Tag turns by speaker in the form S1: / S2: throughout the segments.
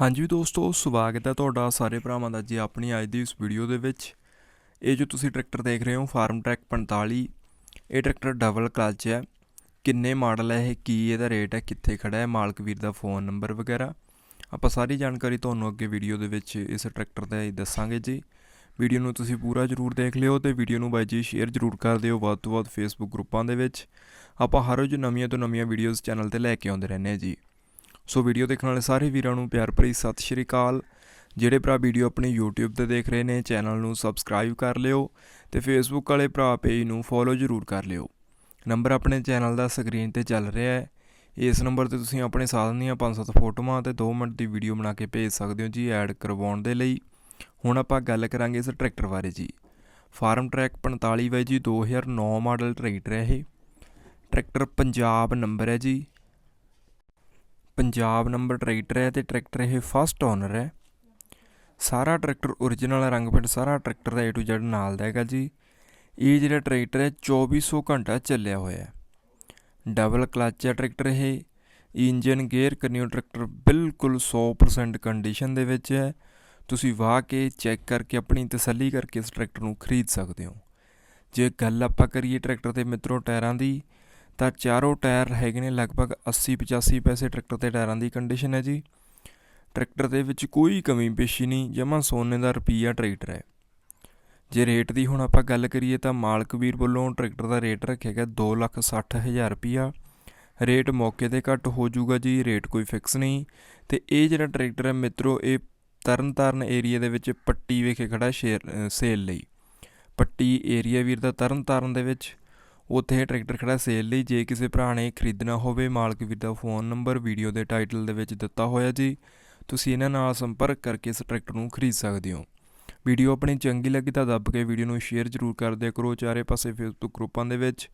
S1: ਹਾਂਜੀ ਦੋਸਤੋ, ਸਵਾਗਤ ਹੈ ਤੁਹਾਡਾ ਸਾਰੇ ਭਰਾਵਾਂ ਦਾ ਜੀ ਆਪਣੀ ਅੱਜ ਦੀ ਇਸ ਵੀਡੀਓ ਦੇ ਵਿੱਚ। ਇਹ ਜੋ ਤੁਸੀਂ ਟਰੈਕਟਰ ਦੇਖ ਰਹੇ ਹੋ, ਫਾਰਮ ਟਰੈਕ 45 ਇਹ ਟਰੈਕਟਰ ਡਬਲ ਕਲਚ ਹੈ। ਕਿੰਨੇ ਮਾਡਲ ਹੈ ਇਹ, ਕੀ ਇਹਦਾ ਰੇਟ ਹੈ, ਕਿੱਥੇ ਖੜਾ ਹੈ, ਮਾਲਕ ਵੀਰ ਦਾ ਫੋਨ ਨੰਬਰ ਵਗੈਰਾ। ਆਪਾਂ ਸਾਰੀ ਜਾਣਕਾਰੀ ਤੁਹਾਨੂੰ ਅੱਗੇ ਵੀਡੀਓ ਦੇ ਵਿੱਚ ਇਸ ਟਰੈਕਟਰ ਦਾ ਦੱਸਾਂਗੇ ਜੀ। ਵੀਡੀਓ ਨੂੰ ਤੁਸੀਂ ਪੂਰਾ ਜਰੂਰ ਦੇਖ ਲਿਓ ਤੇ ਵੀਡੀਓ ਨੂੰ ਬਾਈ ਜੀ ਸ਼ੇਅਰ ਜਰੂਰ ਕਰ ਦਿਓ ਵੱਧ ਤੋਂ ਵੱਧ ਫੇਸਬੁੱਕ ਗਰੁੱਪਾਂ ਦੇ ਵਿੱਚ। ਆਪਾਂ ਹਰ ਰੋਜ਼ ਨਵੀਆਂ ਤੋਂ ਨਵੀਆਂ ਵੀਡੀਓਜ਼ ਚੈਨਲ ਤੇ ਲੈ ਕੇ ਆਉਂਦੇ ਰਹਿੰਦੇ ਹਾਂ ਜੀ। ਸੋ ਵੀਡੀਓ ਦੇਖਣ ਵਾਲੇ ਸਾਰੇ ਵੀਰਾਂ ਨੂੰ ਪਿਆਰ ਭਰੀ ਸਤਿ ਸ਼੍ਰੀ ਅਕਾਲ। ਜਿਹੜੇ ਭਰਾ ਵੀਡੀਓ ਆਪਣੀ YouTube ਤੇ ਦੇਖ ਰਹੇ ਨੇ ਚੈਨਲ ਨੂੰ ਸਬਸਕ੍ਰਾਈਬ ਕਰ ਲਿਓ ਤੇ Facebook ਵਾਲੇ ਭਰਾ ਪੇਜ ਨੂੰ ਫੋਲੋ ਜ਼ਰੂਰ ਕਰ ਲਿਓ। ਨੰਬਰ ਆਪਣੇ ਚੈਨਲ ਦਾ ਸਕਰੀਨ ਤੇ ਚੱਲ ਰਿਹਾ ਹੈ। ਇਸ ਨੰਬਰ ਤੇ ਤੁਸੀਂ ਆਪਣੇ ਸਾਧਨ ਦੀਆਂ 5-7 ਫੋਟੋਆਂ ਤੇ 2 ਮਿੰਟ ਦੀ ਵੀਡੀਓ ਬਣਾ ਕੇ ਭੇਜ ਸਕਦੇ ਹੋ ਜੀ ਐਡ ਕਰਵਾਉਣ ਦੇ ਲਈ। ਹੁਣ ਆਪਾਂ ਗੱਲ ਕਰਾਂਗੇ ਇਸ ਟਰੈਕਟਰ ਬਾਰੇ ਜੀ। ਫਾਰਮ ਟਰੈਕ 45 ਬਾਈ ਜੀ 2009 ਮਾਡਲ ਟਰੈਕਟਰ ਹੈ ਇਹ। ਟਰੈਕਟਰ ਪੰਜਾਬ ਨੰਬਰ ਹੈ ਜੀ। ਪੰਜਾਬ ਨੰਬਰ ਟਰੈਕਟਰ ਹੈ ਤੇ ਟਰੈਕਟਰ ਇਹ ਫਸਟ ਓਨਰ ਹੈ। ਸਾਰਾ ਟਰੈਕਟਰ origignal ਰੰਗ ਪਿੰਡ, ਸਾਰਾ ਟਰੈਕਟਰ ਦਾ A to Z ਨਾਲ ਦਾ ਹੈਗਾ ਜੀ। ਇਹ ਜਿਹੜਾ ਟਰੈਕਟਰ ਹੈ 2400 ਘੰਟਾ ਚੱਲਿਆ ਹੋਇਆ ਹੈ। ਡਬਲ ਕਲਚ ਹੈ ਟਰੈਕਟਰ ਇਹ। ਇੰਜਨ ਗੇਅਰ ਕਰਨੀਓ ਟਰੈਕਟਰ ਬਿਲਕੁਲ 100% ਕੰਡੀਸ਼ਨ ਦੇ ਵਿੱਚ ਹੈ। ਤੁਸੀਂ ਵਾਹ ਕੇ ਚੈੱਕ ਕਰਕੇ ਆਪਣੀ ਤਸੱਲੀ ਕਰਕੇ ਇਸ ਟਰੈਕਟਰ ਨੂੰ ਖਰੀਦ ਸਕਦੇ ਹੋ। ਜੇ ਗੱਲ ਆਪਾਂ ਕਰੀਏ ਟਰੈਕਟਰ ਦੇ ਮਿੱਤਰੋ, ਟਾਇਰਾਂ ਦੀ ਤਾਂ ਚਾਰੋਂ ਟਾਇਰ ਹੈਗੇ ਨੇ, ਲਗਭਗ 80 85 ਪੈਸੇ ਟਰੈਕਟਰ ਦੇ ਟਾਇਰਾਂ ਦੀ ਕੰਡੀਸ਼ਨ ਹੈ ਜੀ। ਟਰੈਕਟਰ ਦੇ ਵਿੱਚ ਕੋਈ ਕਮੀ ਪੇਸ਼ੀ ਨਹੀਂ, ਜਮਾ ਸੋਨੇ ਦਾ ਰੁਪਈਆ ਟਰੈਕਟਰ ਹੈ। ਜੇ ਰੇਟ ਦੀ ਹੁਣ ਆਪਾਂ ਗੱਲ ਕਰੀਏ ਤਾਂ ਮਾਲਕ ਵੀਰ ਵੱਲੋਂ ਟਰੈਕਟਰ ਦਾ ਰੇਟ ਰੱਖਿਆ ਗਿਆ 260000 ਰੁਪਈਆ। ਰੇਟ ਮੌਕੇ ਤੇ ਘੱਟ ਹੋ ਜਾਊਗਾ ਜੀ, ਰੇਟ ਕੋਈ ਫਿਕਸ ਨਹੀਂ। ਤੇ ਇਹ ਜਿਹੜਾ ਟਰੈਕਟਰ ਹੈ ਮਿੱਤਰੋ, ਇਹ ਤਰਨਤਾਰਨ ਏਰੀਆ ਦੇ ਵਿੱਚ ਪੱਟੀ ਵਿਖੇ ਖੜਾ ਸ਼ੇਰ ਸੇਲ ਲਈ। ਪੱਟੀ ਏਰੀਆ ਵੀਰ ਦਾ ਤਰਨਤਾਰਨ ਦੇ ਵਿੱਚ। ਉੱਥੇ ਇਹ ਟਰੈਕਟਰ ਖੜਾ ਸੇਲ ਲਈ। ਜੇ ਕਿਸੇ ਭਰਾ ਨੇ ਖਰੀਦਣਾ ਹੋਵੇ, ਮਾਲਕ ਵੀਰ ਦਾ ਫੋਨ ਨੰਬਰ ਵੀਡੀਓ ਦੇ ਟਾਈਟਲ ਦੇ ਵਿੱਚ ਦਿੱਤਾ ਹੋਇਆ ਜੀ। ਤੁਸੀਂ ਇਹਨਾਂ ਨਾਲ ਸੰਪਰਕ ਕਰਕੇ ਇਸ ਟਰੈਕਟਰ ਨੂੰ ਖਰੀਦ ਸਕਦੇ ਹੋ। ਵੀਡੀਓ ਆਪਣੀ ਚੰਗੀ ਲੱਗੀ ਤਾਂ ਦੱਬ ਕੇ ਵੀਡੀਓ ਨੂੰ ਸ਼ੇਅਰ ਜ਼ਰੂਰ ਕਰ ਦਿਆ ਕਰੋ ਚਾਰੇ ਪਾਸੇ ਫੇਸਬੁੱਕ ਗਰੁੱਪਾਂ ਦੇ ਵਿੱਚ।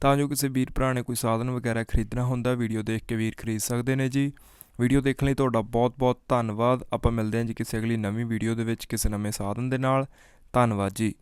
S1: ਤਾਂ ਜੋ ਕਿਸੇ ਵੀਰ ਭਰਾ ਨੇ ਕੋਈ ਸਾਧਨ ਵਗੈਰਾ ਖਰੀਦਣਾ ਹੁੰਦਾ, ਵੀਡੀਓ ਦੇਖ ਕੇ ਵੀਰ ਖਰੀਦ ਸਕਦੇ ਨੇ ਜੀ। ਵੀਡੀਓ ਦੇਖਣ ਲਈ ਤੁਹਾਡਾ ਬਹੁਤ-ਬਹੁਤ ਧੰਨਵਾਦ। ਆਪਾਂ ਮਿਲਦੇ ਹਾਂ ਜੀ ਕਿਸੇ ਅਗਲੀ ਨਵੀਂ ਵੀਡੀਓ ਦੇ ਵਿੱਚ ਕਿਸੇ ਨਵੇਂ ਸਾਧਨ ਦੇ ਨਾਲ। ਧੰਨਵਾਦ ਜੀ।